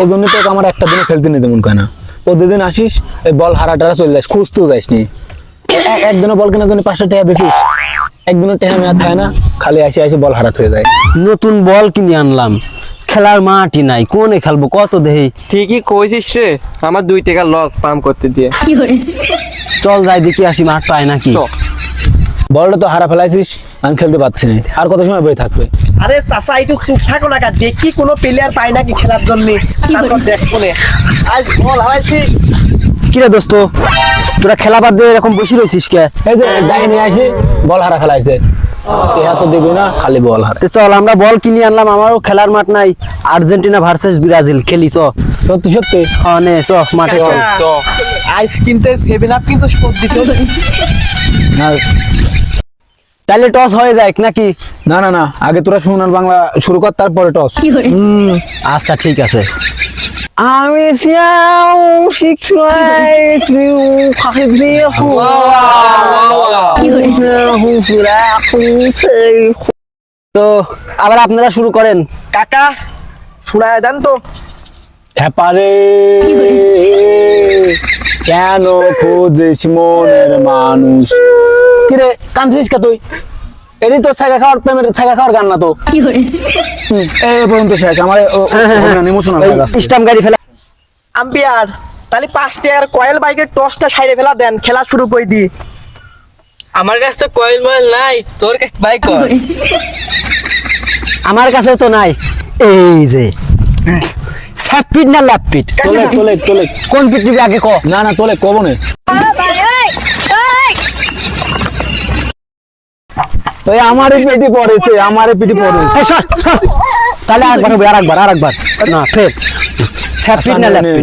এই জন্য তোকে আমার একটা দিনে খেলতে নিতে মন কয় না। প্রতিদিন আসিস এই বল হারা টারা চলে যাস খুঁজতেও যাস নি একদিনও বল কেনার জন্য পাঁচশো টাকা দিছিস। একদিনও টাকা মেয়া থাকে না খালি আসে আসে বল হারাত হয়ে যায়। নতুন বল কিনে আনলাম। খেলার মাঠই নাই কোনে খেলব কত দেহি? ঠিকই কইছিস রে আমার দুই টাকা লস পাম্প করতে দিয়ে। চল যাই দেখি আসি মাঠ পায় নাকি। বলটা তো হারা ফেলাইছিস আমি খেলতে পারছি না। আর কত সময় বই থাকবে? আরে চাচা একটু চুপ থাকো না দেখি কোনো প্লেয়ার পাই নাকি খেলার জন্য। তারপর দেখব নে। আজ বল হারাইছি। কিরে দোস্ত? তোরা খেলা বাদ দিয়ে এরকম বসে রয়েছিস কে? এই যে যাই নিয়ে আসি বল হারা ফেলাইছে। এরা তো দিবি না খালি বল হারা চল আমরা বল কিনে আনলাম আমারও খেলার মাঠ নাই। আর্জেন্টিনা ভার্সেস ব্রাজিল খেলি চ। সত্যি সত্যি? হ্যাঁ নে চ মাঠে আইস কিনতে সেভেন আপ কিন্তু শোধ দিতে হবে। না তাহলে টস হয়ে যায় নাকি? না না না আগে তোরা শুনার বাংলা শুরু কর তারপরে টস। হুম, আচ্ছা ঠিক আছে। আমি সিয়াও সিক্স তো আবার আপনারা শুরু করেন। কাকা শোনায় দেন তো। হ্যাপারে। কেন খুঁজিস মনের মানুষ? কিরে কাঁদছিস কে তুই? এটি তো ছাগা খাওয়ার প্রেমের ছাগা খাওয়ার গান না তো। হুম, এই পর্যন্ত শেষ। আমার ইমোশনাল হয়ে স্টাম্প গাড়ি ফেলা। আম্পিয়ার তাহলে পাঁচ টাকার কয়েল বাইকের টসটা সাইডে ফেলা দেন খেলা শুরু করে দি। আমার কাছে তো কয়েল ময়েল নাই তোর কাছে বাইক কর? আমার কাছে তো নাই। এই যে। স্যাপিট না ল্যাপিট তোলে তোলে তোলে। কোন পিট নিবি আগে ক? না না তোলে কব নে। এই আমারই পেটি পড়েছে আমারই পেটি পড়েছে। সর সর। তাহলে আরেকবার হবে আরেকবার আরেকবার। না ফের। স্যাপিট না ল্যাপিট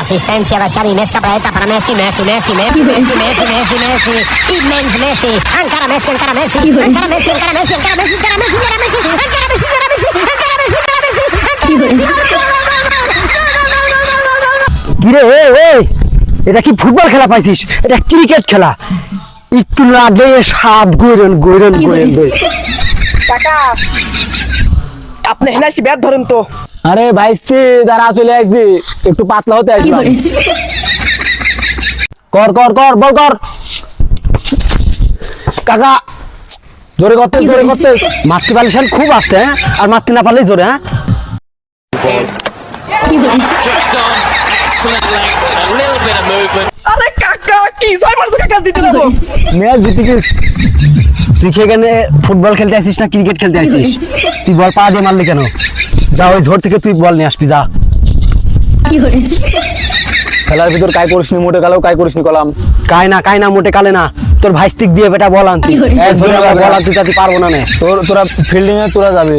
Asistencia da Xavi, més cap dreta per a Messi, Messi, Messi, Messi, Messi, Messi, Messi, Messi, immens Messi, encara Messi, encara Messi, encara Messi, encara Messi, encara Messi, encara Messi, encara Messi, encara Messi, encara Messi, encara Messi, encara Messi, encara কিরে এ এ এটা কি football খেলা পাইছিস এটা cricket খেলা একটু লাগে সাত গৈরন গৈরন গৈরন দই কাকা আপনি হেনাছি ব্যাট ধরেন তো আরে ভাইস্তি দাঁড়া চলে আসবি। একটু পাতলা হতে আসবি। কর কর কর বল কর। কাকা জোরে করতে জোরে করতে। মাতৃ পারলে শান খুব আসতে হ্যাঁ? আর মাতৃ না পারলেই জোরে হ্যাঁ? আরে কাকা কি ছয় মারছো কাকা জিতে যাব। ম্যাচ জিতে গেছিস তুই কি এখানে ফুটবল খেলতে আসিস না ক্রিকেট খেলতে আসিস? তুই বল পা দিয়ে মারলি কেন? যা ওই ঝোর থেকে তুই বল নিয়ে আসবি যা। খেলার ভিতর কাই করিসনি মোটে গেলেও কাই করিসনি কলাম। কাই না কাই না মোটে কালে না। তোর ভাই স্টিক দিয়ে বেটা বল আনতি? বল আনতি তাতে পারব না নে। তোর তোরা ফিল্ডিং এ তোরা যাবে।